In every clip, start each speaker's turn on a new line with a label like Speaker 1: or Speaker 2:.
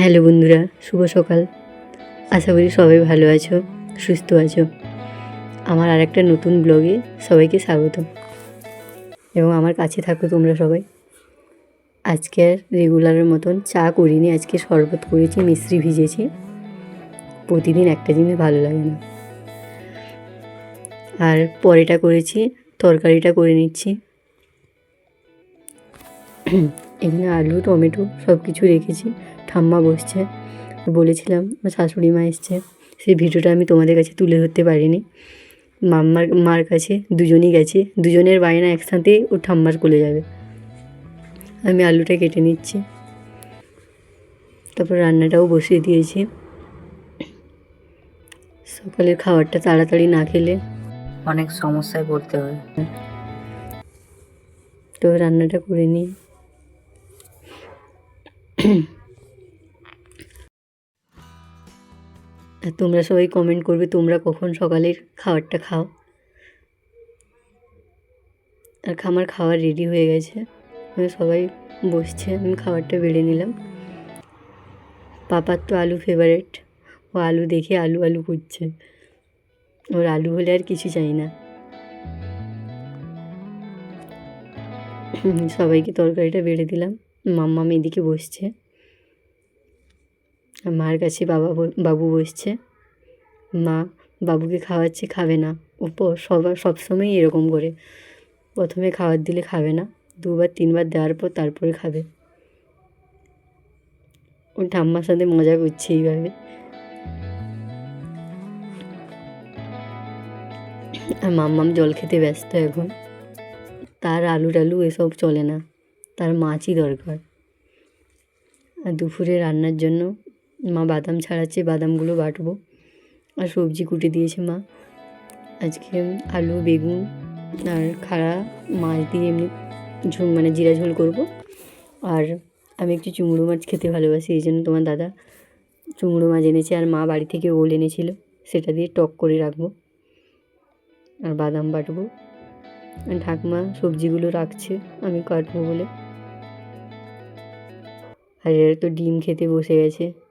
Speaker 1: Hello বন্ধুরা, শুভ সকাল। আশা করি সবাই ভালো আছো, সুস্থ আছো। আমার আর একটা নতুন ব্লগে সবাইকে স্বাগত এবং আমার কাছে থাকো তোমরা সবাই। আজকে আর রেগুলারের মতন চা করিনি, আজকে শরবত করেছি, মিশ্রি ভিজেছি। প্রতিদিন একটা জিনিস ভালো লাগে না। আর পরেটা করেছি, তরকারিটা করে নিচ্ছি। এখানে আলু, টমেটো সব কিছু রেখেছি। ঠাম্মা বসছে। বলেছিলাম আমার শাশুড়ি মা এসছে। সেই ভিডিওটা আমি তোমাদের কাছে তুলে ধরতে পারিনি। মাম্মার মার কাছে দুজনই গেছে। দুজনের বায়না একসাথে ও ঠাম্মার কোলে যাবে। আমি আলুটা কেটে নিচ্ছি। তারপর রান্নাটাও বসিয়ে দিয়েছি। সকালের খাবারটা তাড়াতাড়ি না খেলে
Speaker 2: অনেক সমস্যায় পড়তে হয়।
Speaker 1: তো রান্নাটা করে নিই। তোমরা সবাই কমেন্ট করবে তোমরা কখন সকালের খাবারটা খাও। আর আমার খাবার রেডি হয়ে গেছে। সবাই বসছে, আমি খাবারটা বেড়ে নিলাম। পাপার তো আলু ফেভারেট ও আলু দেখে আলু আলু করছে। ওর আলু হলে আর কিছু চাই না। সবাইকে তরকারিটা বেড়ে দিলাম। মাম্মাম এদিকে বসছে। মার কাছে বাবা বাবু বসছে। মা বাবুকে খাওয়াচ্ছে, খাবে না। প- সবার সবসময়ই এরকম করে। প্রথমে খাবার দিলে খাবে না, দুবার, তিনবার দেওয়ার পর তারপরে খাবে। ও ঠাম্মার সাথে মজা করছে এইভাবে। আর মাম্মাম জল খেতে ব্যস্ত এখন। তার আলু টালু এসব চলে না, তার মাছই দরকার। আর দুপুরে রান্নার জন্য মা বাদাম ছাড়াচ্ছে, বাদামগুলো বাটবো। আর সবজি কুটে দিয়েছে মা। আজকে আলু, বেগুন আর খাড়া মাছ দিয়ে এমনি ঝোল মানে জিরা ঝোল করব। আর আমি একটু চুমড়ো মাছ খেতে ভালোবাসি, এই জন্য তোমার দাদা চুমড়ো মাছ এনেছে আর মা বাড়ি থেকে ওল এনেছিল, সেটা দিয়ে টক করে রাখব। আর বাদাম বাটবো। ঠাকুমা সবজিগুলো রাখছে, আমি কাটবো বলে। আর এরা তো ডিম খেতে বসে গেছে।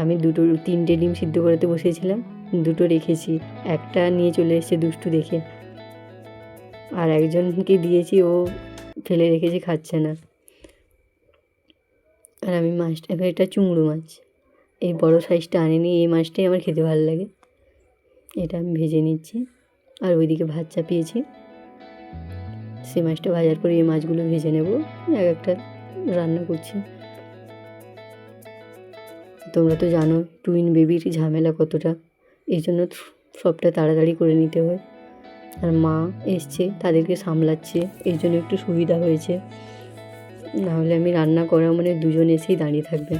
Speaker 1: আমি দুটো তিনটে ডিম সিদ্ধ করাতে বসেছিলাম, দুটো রেখেছি, একটা নিয়ে চলে এসেছে দুষ্টু দেখে। আর একজনকে দিয়েছি, ও ফেলে রেখেছে, খাচ্ছে না। আর আমি মাছটা এবার এটা চুংড়ো মাছ। এই বড় সাইজটা আনিনি, এই মাছটাই আমার খেতে ভালো লাগে। এটা আমি ভেজে নিচ্ছি, আর ওইদিকে ভাত চাপিয়েছি। সে মাছটা ভাজার পরে এই মাছগুলো ভেজে নেব, এক একটা রান্না করছি। তোমরা তো জানো টুইন বেবির ঝামেলা কতটা। এই জন্য সবটা তাড়াতাড়ি করে নিতে হয়। আর মা এসছে, তাদেরকে সামলাচ্ছে এই জন্য একটু সুবিধা হয়েছে। নাহলে আমি রান্না করা মানে দুজন এসেই দাঁড়িয়ে থাকবে।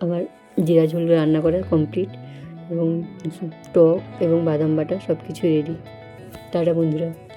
Speaker 1: আমার জিরা ঝোল রান্না করা কমপ্লিট এবং টক এবং বাদাম বাটা সব কিছু রেডি টাটা বন্ধুরা।